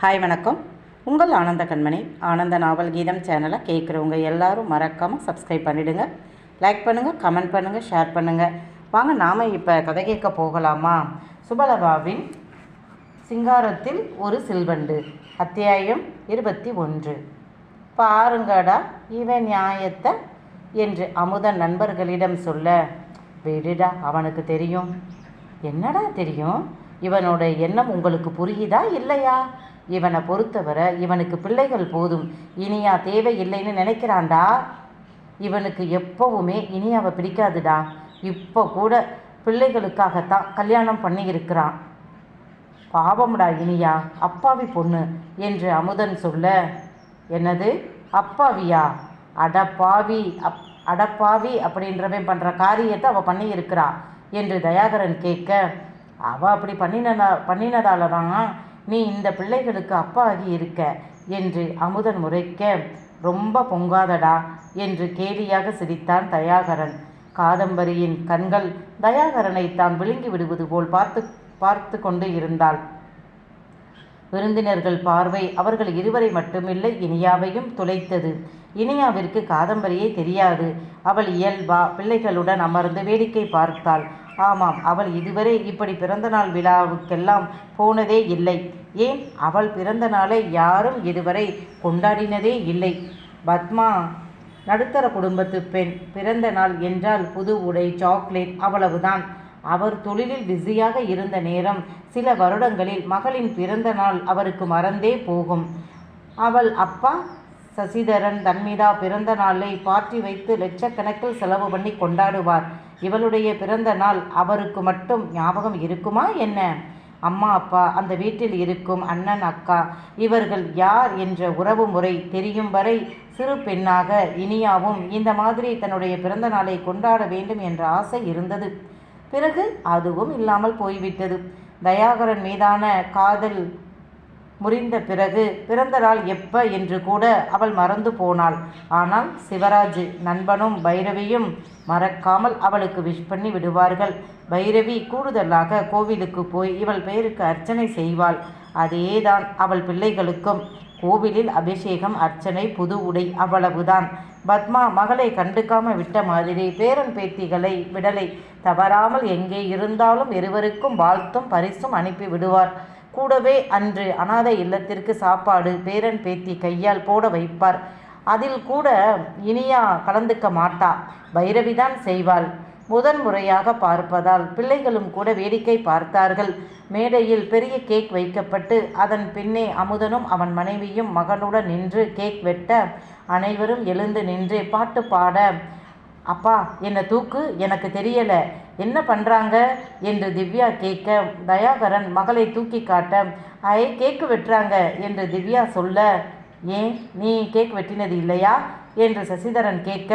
Hi வணக்கம். உங்கள் ஆனந்த கண்மணி. ஆனந்த நாவல் கீதம் சேனலை கேட்குறவங்க எல்லாரும் மறக்காமல் சப்ஸ்கிரைப் பண்ணிவிடுங்க லைக் பண்ணுங்கள் கமெண்ட் பண்ணுங்கள் ஷேர் பண்ணுங்கள் வாங்க நாம் இப்போ கதை கேட்க போகலாமா? சுபலபாவின் சிங்காரத்தில் ஒரு சில்வண்டு அத்தியாயம் இருபத்தி ஒன்று. பாருங்கடா இவன் நியாயத்தை என்று அமுதன் நண்பர்களிடம் சொல்ல விடுடா அவனுக்கு தெரியும். என்னடா தெரியும்? இவனோட எண்ணம் உங்களுக்கு புரியுதா இல்லையா? இவனை பொறுத்தவரை இவனுக்கு பிள்ளைகள் போதும். இனியா தேவையில்லைன்னு நினைக்கிறான்டா. இவனுக்கு எப்போவுமே இனியாவை பிடிக்காதுடா. இப்போ கூட பிள்ளைகளுக்காகத்தான் கல்யாணம் பண்ணியிருக்கிறான். பாவம்டா இனியா அப்பாவி பொண்ணு என்று அமுதன் சொல்ல என்னது? அப்பாவியா? அடப்பாவி அப் அடப்பாவி அப்படின்றவன் பண்ணுற காரியத்தை அவள் பண்ணியிருக்கிறா என்று தயாகரன் கேட்க அவள் அப்படி பண்ணினதா பண்ணினதால தான் நீ இந்த பிள்ளைகளுக்கு அப்பாகி இருக்க என்று அமுதன் முறைக்க ரொம்ப பொங்காதடா என்று கேலியாக சிரித்தான் தயாகரன். காதம்பரியின் கண்கள் தயாகரனை தான் விழுங்கி விடுவது போல் பார்த்து பார்த்து கொண்டு இருந்தாள். விருந்தினர்கள் பார்வை அவர்கள் இருவரை மட்டுமில்லை இனியாவையும் துளைத்தது. இனியாவிற்கு காதம்பரியே தெரியாது. அவள் இயல்பா பிள்ளைகளுடன் அமர்ந்து வேடிக்கை பார்த்தாள். ஆமாம் அவள் இதுவரை இப்படி பிறந்தநாள் விழாவுக்கெல்லாம் போனதே இல்லை. ஏன்? அவள் பிறந்த நாளை யாரும் இதுவரை கொண்டாடினதே இல்லை. பத்மா நடுத்தர குடும்பத்து பெண் பிறந்த நாள் என்றால் புது உடை சாக்லேட் அவ்வளவுதான். அவர் தொழிலில் பிஸியாக இருந்த நேரம் சில வருடங்களில் மகளின் பிறந்த நாள் அவருக்கு மறந்தே போகும். அவள் அப்பா சசிதரன் தன்மிதா பிறந்த நாளை பார்ட்டி வைத்து லட்சக்கணக்கில் செலவு பண்ணி கொண்டாடுவார். இவளுடைய பிறந்த நாள் அவருக்கு மட்டும் ஞாபகம் இருக்குமா என்ன? அம்மா அப்பா அந்த வீட்டில் இருக்கும் அண்ணன் அக்கா இவர்கள் யார் என்ற உறவு முறை தெரியும் வரை சிறு பெண்ணாக இனியாவும் இந்த மாதிரி தன்னுடைய பிறந்த நாளை கொண்டாட வேண்டும் என்ற ஆசை இருந்தது. பிறகு அதுவும் இல்லாமல் போய்விட்டது. தயாகரன் மீதான காதல் முறிந்த பிறகு பிறந்த நாள் எப்ப என்று கூட அவள் மறந்து போனாள். ஆனால் சிவராஜ் நண்பனும் பைரவியும் மறக்காமல் அவளுக்கு விஷ் பண்ணி விடுவார்கள். பைரவி கூடுதலாக கோவிலுக்கு போய் இவள் பெயருக்கு அர்ச்சனை செய்வாள். அதேதான் அவள் பிள்ளைகளுக்கும். கோவிலில் அபிஷேகம் அர்ச்சனை புது உடை அவ்வளவுதான். பத்மா மகளை கண்டுக்காம விட்ட மாதிரி பேரன் பேத்திகளை விடலை. தவறாமல் எங்கே இருந்தாலும் இருவருக்கும் வாழ்த்தும் பரிசும் அனுப்பி விடுவார். கூடவே அன்று அனாதை இல்லத்திற்கு சாப்பாடு பேரன் பேத்தி கையால் போட வைப்பார். அதில் கூட இனியா கலந்துக்க மாட்டா. பைரவிதான் செய்வாள். முதன் முறையாக பார்ப்பதால் பிள்ளைகளும் கூட வேடிக்கை பார்த்தார்கள். மேடையில் பெரிய கேக் வைக்கப்பட்டு அதன் பின்னே அமுதனும் அவன் மனைவியும் மகனுடன் நின்று கேக் வெட்ட அனைவரும் எழுந்து நின்று பாட்டு பாட அப்பா என்னை தூக்கு? எனக்கு தெரியல. என்ன பண்ணுறாங்க என்று திவ்யா கேட்க தயாகரன் மகளை தூக்கி காட்ட ஐ கேக்கு வெட்டுறாங்க என்று திவ்யா சொல்ல ஏன்? நீ கேக் வெட்டினது இல்லையா? என்று சசிதரன் கேட்க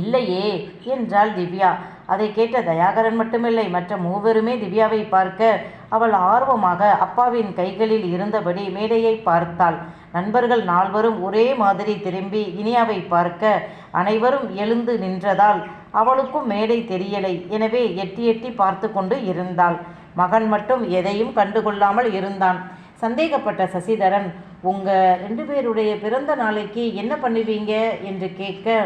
இல்லையே என்றாள் திவ்யா. அதை கேட்ட தயாகரன் மட்டுமில்லை. மற்ற மூவருமே திவ்யாவை பார்க்க அவள் ஆர்வமாக அப்பாவின் கைகளில் இருந்தபடி மேடையை பார்த்தாள். நண்பர்கள் நால்வரும் ஒரே மாதிரி திரும்பி இனியாவை பார்க்க அனைவரும் எழுந்து நின்றதால் அவளுக்கும் மேடை தெரியலை. எனவே எட்டி எட்டி பார்த்து கொண்டு இருந்தாள். மகன் மட்டும் எதையும் கண்டுகொள்ளாமல் இருந்தான். சந்தேகப்பட்ட சசிதரன் உங்க ரெண்டு பேருடைய பிறந்த நாளைக்கு என்ன பண்ணுவீங்க? என்று கேட்க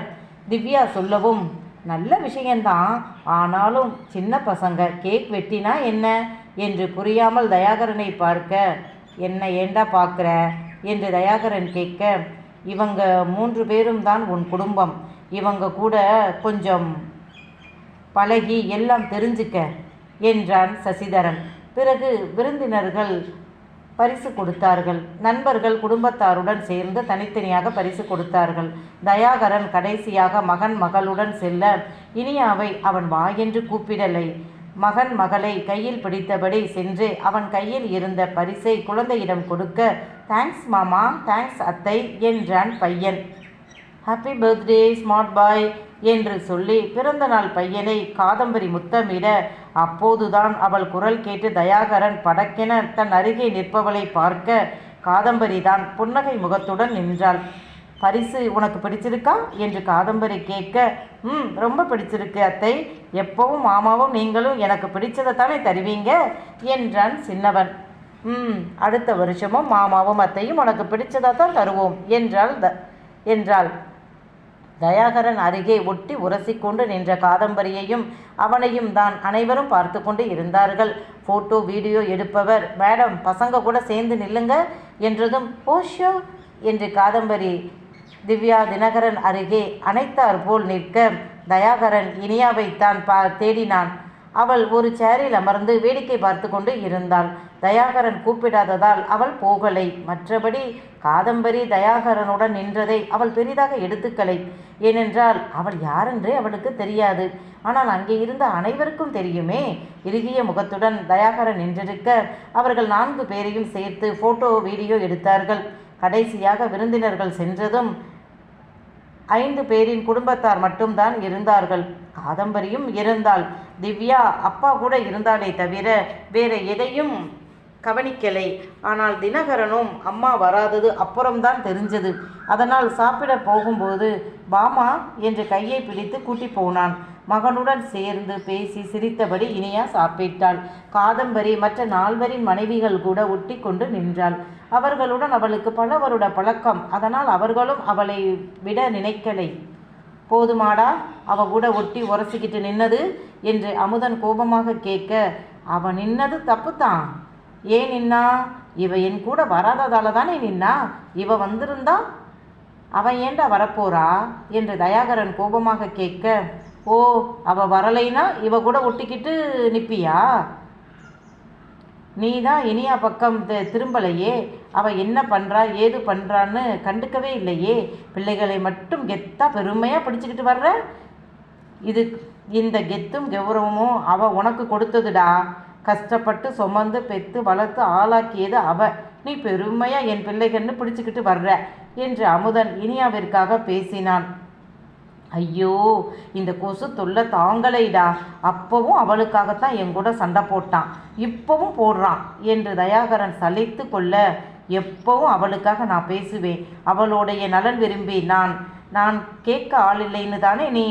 திவ்யா சொல்லவும் நல்ல விஷயந்தான். ஆனாலும் சின்ன பசங்க கேக் வெட்டினா என்ன? என்று புரியாமல் தயாகரனை பார்க்க என்ன ஏண்டா பார்க்குற? என்று தயாகரன் கேட்க இவங்க மூன்று பேரும் தான் உன் குடும்பம். இவங்க கூட கொஞ்சம் பழகி எல்லாம் தெரிஞ்சுக்க என்றான் சசிதரன். பிறகு விருந்தினர்கள் பரிசு கொடுத்தார்கள். நண்பர்கள் குடும்பத்தாருடன் சேர்ந்து தனித்தனியாக பரிசு கொடுத்தார்கள். தயாகரன் கடைசியாக மகன் மகளுடன் செல்ல இனியாவை அவன் வாயென்று கூப்பிடலை. மகன் மகளை கையில் பிடித்தபடி சென்று அவன் கையில் இருந்த பரிசை குழந்தையிடம் கொடுக்க தேங்க்ஸ் மாமா தேங்க்ஸ் அத்தை என்றான் பையன். ஹாப்பி பர்த்டே ஸ்மார்ட் பாய் என்று சொல்லி பிறந்த நாள் பையனை காதம்பரி முத்தமிட அப்போதுதான் அவள் குரல் கேட்டு தயாகரன் படக்கென தன் அருகே நிற்பவளை பார்க்க காதம்பரி தான் புன்னகை முகத்துடன் நின்றாள். பரிசு உனக்கு பிடிச்சிருக்கா? என்று காதம்பரி கேட்க ம் ரொம்ப பிடிச்சிருக்கு அத்தை. எப்பவும் மாமாவும் நீங்களும் எனக்கு பிடிச்சதை தானே தருவீங்க? என்றான் சின்னவன். ம் அடுத்த வருஷமும் மாமாவும் அத்தையும் உனக்கு பிடிச்சதாக தான் தருவோம் என்றாள் த என்றாள். தயாகரன் அருகே ஒட்டி உரசிக்கொண்டு நின்ற காதம்பரியையும் அவனையும் தான் அனைவரும் பார்த்து கொண்டு இருந்தார்கள். ஃபோட்டோ வீடியோ எடுப்பவர் மேடம் பசங்க கூட சேர்ந்து நில்லுங்க என்றதும் ஓஷோ என்று காதம்பரி திவ்யா தினகரன் அருகே அனைத்தார் போல் நிற்க தயாகரன் இனியாவை தான் பா தேடினான். அவள் ஒரு சேரில் அமர்ந்து வேடிக்கை பார்த்து கொண்டு இருந்தாள் தயாகரன் கூப்பிடாததால் அவள் போகலை. மற்றபடி காதம்பரி தயாகரனுடன் நின்றதை அவள் பெரிதாக எடுத்துக்கலை. ஏனென்றால் அவள் யாரென்றே அவளுக்கு தெரியாது. ஆனால் அங்கே இருந்த அனைவருக்கும் தெரியுமே. இறுகிய முகத்துடன் தயாகரன் நின்றிருக்க அவர்கள் நான்கு பேரையும் சேர்த்து ஃபோட்டோ வீடியோ எடுத்தார்கள். கடைசியாக விருந்தினர்கள் சென்றதும் ஐந்து பேரின் குடும்பத்தார் மட்டும்தான் இருந்தார்கள். காதம்பரியும் இருந்தாள் திவ்யா அப்பா கூட இருந்தாலே தவிர வேற எதையும் கவனிக்கலை. ஆனால் தினகரனும் அம்மா வராதது அப்புறம்தான் தெரிஞ்சது. அதனால் சாப்பிட போகும்போது பாமா என்று கையை பிடித்து கூட்டி போனான். மகனுடன் சேர்ந்து பேசி சிரித்தபடி இனியா சாப்பிட்டாள். காதம்பரி மற்ற நால்வரின் மனைவிகள் கூட ஒட்டி கொண்டு நின்றாள். அவர்களுடன் அவளுக்கு பல வருட பழக்கம். அதனால் அவர்களும் அவளை விட நினைக்கலை. போதுமாடா அவ கூட ஒட்டி உரசிக்கிட்டு நின்னது? என்று அமுதன் கோபமாக கேட்க அவன் நின்னது தப்புத்தான். ஏன் நின்னா? இவ என் கூட வராததால தானே நின்னா? இவ வந்திருந்தா? அவன் ஏண்டா வரப்போறா? என்று தயாகரன் கோபமாக கேட்க ஓ அவ வரலைன்னா இவ கூட ஒட்டிக்கிட்டு நிப்பியா? நீ தான் இனியா பக்கம் திரும்பலையே. அவ என்ன பண்றா? ஏது பண்றான்னு கண்டுக்கவே இல்லையே. பிள்ளைகளை மட்டும் கெத்தா பெருமையா பிடிச்சுக்கிட்டு வர்ற? இது இந்த கெத்தும் கௌரவமும் அவ உனக்கு கொடுத்ததுடா. கஷ்டப்பட்டு சுமந்து பெத்து வளர்த்து ஆளாக்கியது அவ. நீ பெருமையா என் பிள்ளைகள்னு பிடிச்சுக்கிட்டு வர்ற என்று அமுதன் இனியாவிற்காக பேசினான். ஐயோ இந்த கொசு தொல்லை தாங்கலைடா. அப்பவும் அவளுக்காகத்தான் என் கூட சண்டை போட்டான். இப்பவும் போடுறான் என்று தயாகரன் சலித்து கொள்ள எப்பவும் அவளுக்காக நான் பேசுவேன். அவளுடைய நலன் விரும்பி நான் நான் கேட்க ஆள் இல்லைன்னு தானே நீ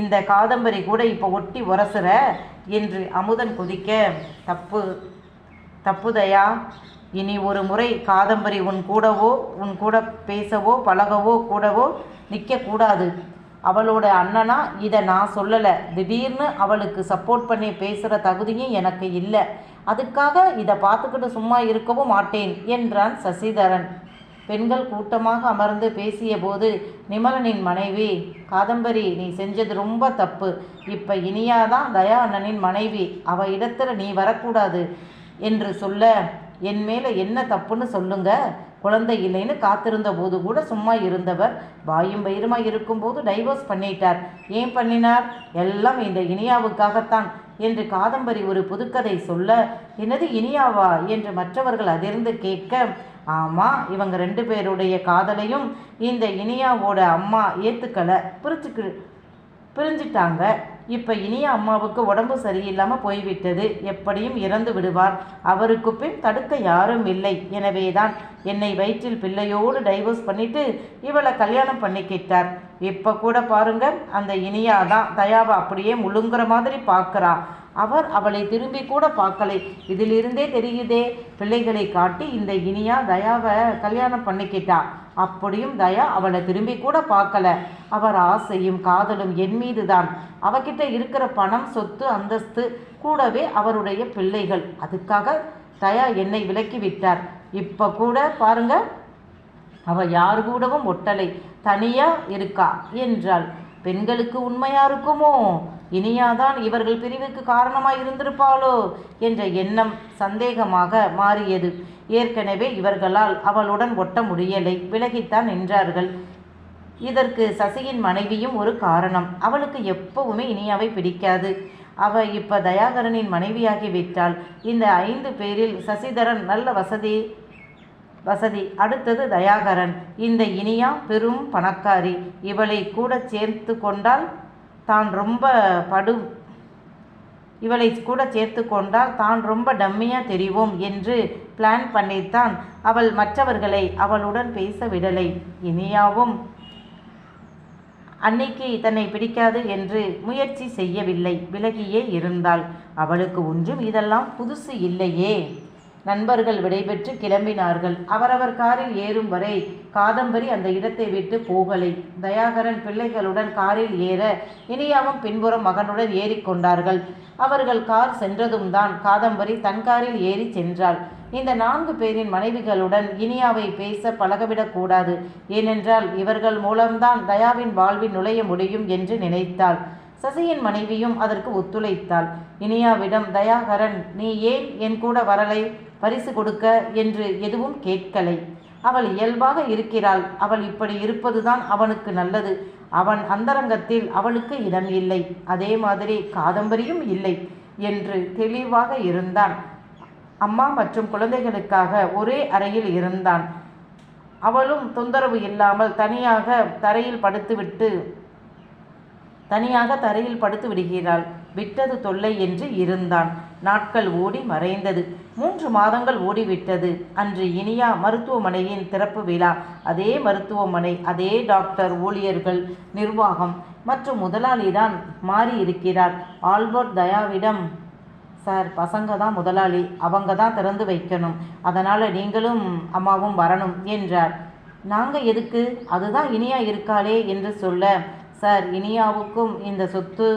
இந்த காதம்பரி கூட இப்போ ஒட்டி உரசுற என்று அமுதன் குதிக்க தப்பு தப்புதையா இனி ஒரு முறை காதம்பரி உன் கூடவோ உன் கூட பேசவோ பழகவோ கூடவோ நிற்கக்கூடாது அவளோட அண்ணனா இதை நான் சொல்லலை. திடீர்னு அவளுக்கு சப்போர்ட் பண்ணி பேசுகிற தகுதியும் எனக்கு இல்லை. அதுக்காக இதை பார்த்துக்கிட்டு சும்மா இருக்கவும் மாட்டேன் என்றான் சசிதரன். பெண்கள் கூட்டமாக அமர்ந்து பேசியபோது நிமலனின் மனைவி காதம்பரி நீ செஞ்சது ரொம்ப தப்பு. இப்போ இனியாதான் தயா அண்ணனின் மனைவி. அவ இடத்துல நீ வரக்கூடாது என்று சொல்ல என் மேலே என்ன தப்புன்னு சொல்லுங்க. குழந்தை இல்லைன்னு காத்திருந்த போது கூட சும்மா இருந்தவர் வாயும் வயிறுமா இருக்கும்போது டைவோர்ஸ் பண்ணிட்டார். ஏன் பண்ணினார்? எல்லாம் இந்த இனியாவுக்காகத்தான் என்று காதம்பரி ஒரு புதுக்கதை சொல்ல என்னது இனியாவா? என்று மற்றவர்கள் அதிர்ந்து கேட்க ஆமாம் இவங்க ரெண்டு பேருடைய காதலையும் இந்த இனியாவோட அம்மா ஏத்துக்கலை. பிரிச்சுக்கு பிரிஞ்சிட்டாங்க. இப்போ இனிய அம்மாவுக்கு உடம்பு சரியில்லாமல் போய்விட்டது. எப்படியும் இறந்து விடுவார். அவருக்கு பின் தடுக்க யாரும் இல்லை. எனவே தான் என்னை வயிற்றில் பிள்ளையோடு டைவர்ஸ் பண்ணிட்டு இவளை கல்யாணம் பண்ணிக்கிட்டார். இப்போ கூட பாருங்க அந்த இனியா தான் தயாவை அப்படியே முழுங்குற மாதிரி பார்க்குறா. அவர் அவளை திரும்பி கூட பார்க்கலை. இதிலிருந்தே தெரியுதே பிள்ளைகளை காட்டி இந்த இனியா தயாவை கல்யாணம் பண்ணிக்கிட்டா அப்படியும் தயா அவளை திரும்பி கூட பார்க்கல. அவர் ஆசையும் காதலும் என் மீது தான் அவகிட்ட இருக்கிற பணம் சொத்து அந்தஸ்து கூடவே அவருடைய பிள்ளைகள். அதுக்காக தயா என்னை விலக்கி விட்டார். இப்போ கூட பாருங்க அவ யார் கூடவும் ஒட்டலை. தனியா இருக்கா? என்றாள். பெண்களுக்கு உண்மையா இருக்குமோ? இனியாதான் இவர்கள் பிரிவுக்கு காரணமாய் இருந்திருப்பாளோ என்ற எண்ணம் சந்தேகமாக மாறியது. ஏற்கனவே இவர்களால் அவளுடன் ஒட்ட முடியலை. விலகித்தான் நின்றார்கள். இதற்கு சசியின் மனைவியும் ஒரு காரணம். அவளுக்கு எப்பவுமே இனியாவை பிடிக்காது. அவ இப்ப தயாகரனின் மனைவியாகி விட்டாள். இந்த ஐந்து பேரில் சசிதரன் நல்ல வசதி வசதி. அடுத்தது தயாகரன். இந்த இனியா பெரும் பணக்காரி. இவளை கூட சேர்த்து கொண்டால் தான் ரொம்ப படு இவளை கூட சேர்த்து கொண்டால் தான் ரொம்ப டம்மியாக தெரிவோம் என்று பிளான் பண்ணித்தான். அவள் மற்றவர்களை அவளுடன் பேச விடலை. இனியாவும் அன்னைக்கு தன்னை பிடிக்காது என்று முயற்சி செய்யவில்லை. விலகியே இருந்தாள். அவளுக்கு ஒன்றும் இதெல்லாம் புதுசு இல்லையே. நண்பர்கள் விடைபெற்று கிளம்பினார்கள். அவரவர் காரில் ஏறும் வரை காதம்பரி அந்த இடத்தை விட்டு போகலை. தயாகரன் பிள்ளைகளுடன் காரில் ஏற இனியாவும் பின்புறம் மகனுடன் ஏறிக்கொண்டார்கள் அவர்கள் கார் சென்றதும் தான் காதம்பரி தன் காரில் ஏறி சென்றாள். இந்த நான்கு பேரின் மனைவிகளுடன் இனியாவை பேச பழகவிடக்கூடாது ஏனென்றால் இவர்கள் மூலம்தான் தயாவின் வாழ்வில் நுழைய முடியும் என்று நினைத்தாள். சசியின் மனைவியும் அதற்கு ஒத்துழைத்தாள். இனியாவிடம் தயாகரன் நீ ஏன் என் கூட வரலை? பரிசு கொடுக்க என்று எதுவும் கேட்கலை. அவள் இயல்பாக இருக்கிறாள். அவள் இப்படி இருப்பதுதான் அவனுக்கு நல்லது. அவன் அந்தரங்கத்தில் அவளுக்கு இடம் இல்லை. அதே மாதிரி காதம்பரியும் இல்லை என்று தெளிவாக இருந்தான். அம்மா மற்றும் குழந்தைகளுக்காக ஒரே அறையில் இருந்தான். அவளும் தொந்தரவு இல்லாமல் தனியாக தரையில் படுத்துவிட்டு தனியாக தரையில் படுத்து விடுகிறாள். விட்டது தொல்லை என்று இருந்தான். நாட்கள் ஓடி மறைந்தது. மூன்று மாதங்கள் ஓடிவிட்டது. அன்று இனியா மருத்துவமனையின் திறப்பு விழா. அதே மருத்துவமனை அதே டாக்டர் ஊழியர்கள் நிர்வாகம். மற்றும் முதலாளி தான் மாறி இருக்கிறார் ஆல்பர்ட் தயாவிடம் சார் பசங்க தான் முதலாளி. அவங்க தான் திறந்து வைக்கணும். அதனால் நீங்களும் அம்மாவும் வரணும் என்றார். நாங்கள் எதுக்கு? அதுதான் இனியா இருக்காளே என்று சொல்ல சார் இனியாவுக்கும் இந்த சொத்து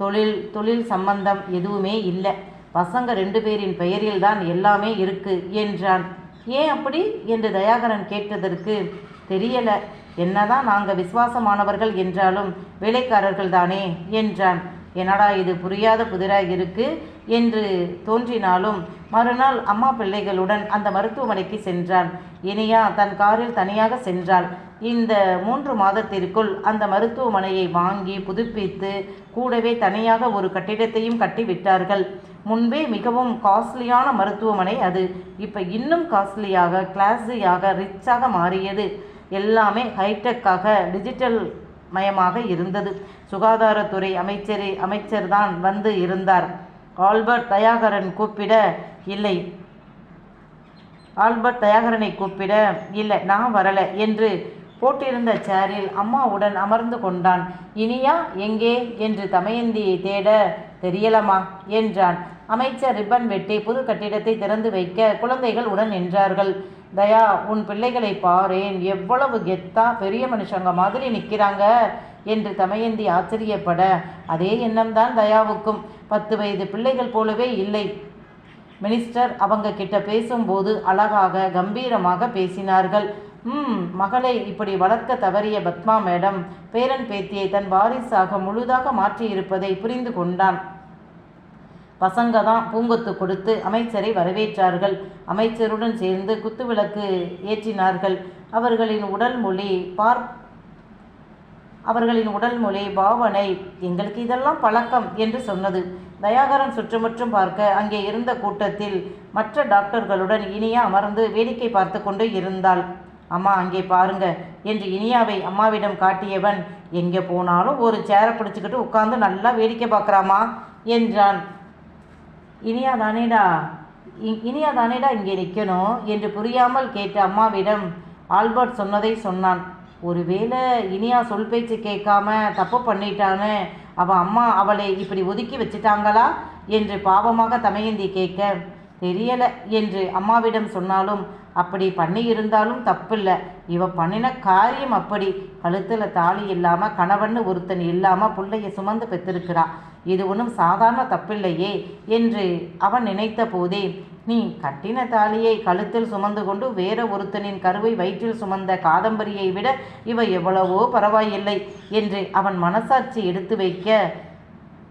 தொழில் தொழில் சம்பந்தம் எதுவுமே இல்லை. பசங்க ரெண்டு பேரின் பெயரில் தான் எல்லாமே இருக்கு என்றான். ஏன் அப்படி? என்று தயாகரன் கேட்டதற்கு தெரியல. என்னதான் நாங்கள் விசுவாசமானவர்கள் என்றாலும் வேலைக்காரர்கள் தானே என்றான். என்னடா இது புரியாத புதிராக இருக்கு என்று தோன்றினாலும் மறுநாள் அம்மா பிள்ளைகளுடன் அந்த மருத்துவமனைக்கு சென்றான். இனியா தன் காரில் தனியாக சென்றாள். இந்த மூன்று மாதத்திற்குள் அந்த மருத்துவமனையை வாங்கி புதுப்பித்து கூடவே தனியாக ஒரு கட்டிடத்தையும் கட்டி விட்டார்கள் முன்பே மிகவும் காஸ்ட்லியான மருத்துவமனை அது. இப்போ இன்னும் காஸ்ட்லியாக கிளாஸியாக ரிச்சாக மாறியது. எல்லாமே ஹைடெக்காக டிஜிட்டல் மயமாக இருந்தது. சுகாதாரத்துறை அமைச்சரே அமைச்சர்தான் வந்து இருந்தார். ஆல்பர்ட் தயாகரன் கூப்பிட இல்லை. ஆல்பர்ட் தயாகரனை கூப்பிட இல்லை நான் வரலை என்று போட்டிருந்த சேரில் அம்மாவுடன் அமர்ந்து கொண்டான். இனியா எங்கே? என்று தமயந்தியை தேட தெரியலமா என்றான். அமைச்சர் ரிப்பன் வெட்டி புது கட்டிடத்தை திறந்து வைக்க குழந்தைகள் உடன் நின்றார்கள். தயா உன் பிள்ளைகளை பாரேன். எவ்வளவு கெத்தா பெரிய மனுஷங்க மாதிரி நிற்கிறாங்க என்று தமயந்தி ஆச்சரியப்பட. அதே எண்ணம்தான் தயாவுக்கும். பத்து வயது பிள்ளைகள் போலவே இல்லை. மினிஸ்டர் அவங்க கிட்ட பேசும்போது அழகாக கம்பீரமாக பேசினார்கள். ம் மகளை இப்படி வளர்க்க தவறிய பத்மா மேடம் பேரன் பேத்தியை தன் வாரிசாக முழுதாக மாற்றியிருப்பதை புரிந்து கொண்டான். பசங்க தான் பூங்கொத்து கொடுத்து அமைச்சரை வரவேற்றார்கள். அமைச்சருடன் சேர்ந்து குத்துவிளக்கு ஏற்றினார்கள். அவர்களின் உடல் மொழி பார் அவர்களின் உடல் மொழி பாவனை. எங்களுக்கு இதெல்லாம் பழக்கம் என்று சொன்னது. தயாகரன் சுற்றுமுற்றும் பார்க்க அங்கே இருந்த கூட்டத்தில் மற்ற டாக்டர்களுடன் இனியா அமர்ந்து வேடிக்கை பார்த்து கொண்டு இருந்தாள். அம்மா அங்கே பாருங்க. என்று இனியாவை அம்மாவிடம் காட்டியவன் எங்கே போனாலும் ஒரு சேரை பிடிச்சிக்கிட்டு உட்காந்து நல்லா வேடிக்கை பார்க்குறாமா என்றான். இனியா தானேடா இ- இனியா தானேடா இங்கே நிற்கணும் என்று புரியாமல் கேட்ட அம்மாவிடம் ஆல்பர்ட் சொன்னதை சொன்னான். ஒருவேளை இனியா சொல் பேச்சு கேட்காம தப்பு பண்ணிட்டான்னு அவள் அம்மா அவளை இப்படி ஒதுக்கி வச்சிட்டாங்களா? என்று பாவமாக தமையந்தி கேட்க தெரியல என்று அம்மாவிடம் சொன்னாலும் அப்படி பண்ணியிருந்தாலும் தப்பில்லை. இவ பண்ணின காரியம் அப்படி. கழுத்தில் தாலி இல்லாமல் கணவன் ஒருத்தன் இல்லாமல் பிள்ளைய சுமந்து பெற்றிருக்கிறா. இது ஒன்றும் சாதாரண தப்பில்லையே என்று அவன் நினைத்த போதே நீ கட்டின தாலியை கழுத்தில் சுமந்து கொண்டு வேற ஒருத்தனின் கருவை வயிற்றில் சுமந்த காதம்பரியை விட இவ எவ்வளவோ பரவாயில்லை என்று அவன் மனசாட்சி எடுத்து வைக்க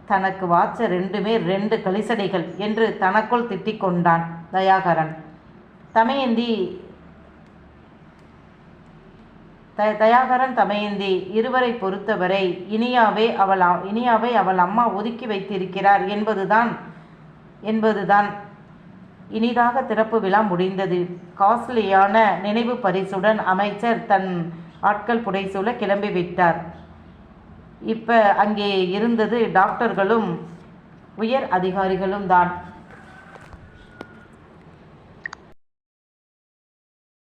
தனக்கு வாச்ச ரெண்டுமே ரெண்டு கலிசடைகள் என்று தனக்குள் திட்டிக் கொண்டான் தயாகரன். தமயந்தி த தயாகரன் தமயந்தி இருவரை பொறுத்தவரை இனியாவே அவள் இனியாவை அவள் அம்மா ஒதுக்கி வைத்திருக்கிறார் என்பதுதான் என்பதுதான் இனிதாக திறப்பு விழா முடிந்தது. காஸ்ட்லியான நினைவு பரிசுடன் அமைச்சர் தன் ஆட்கள் புடைசூழ கிளம்பிவிட்டார். இப்போ அங்கே இருந்தது டாக்டர்களும் உயர் அதிகாரிகளும் தான்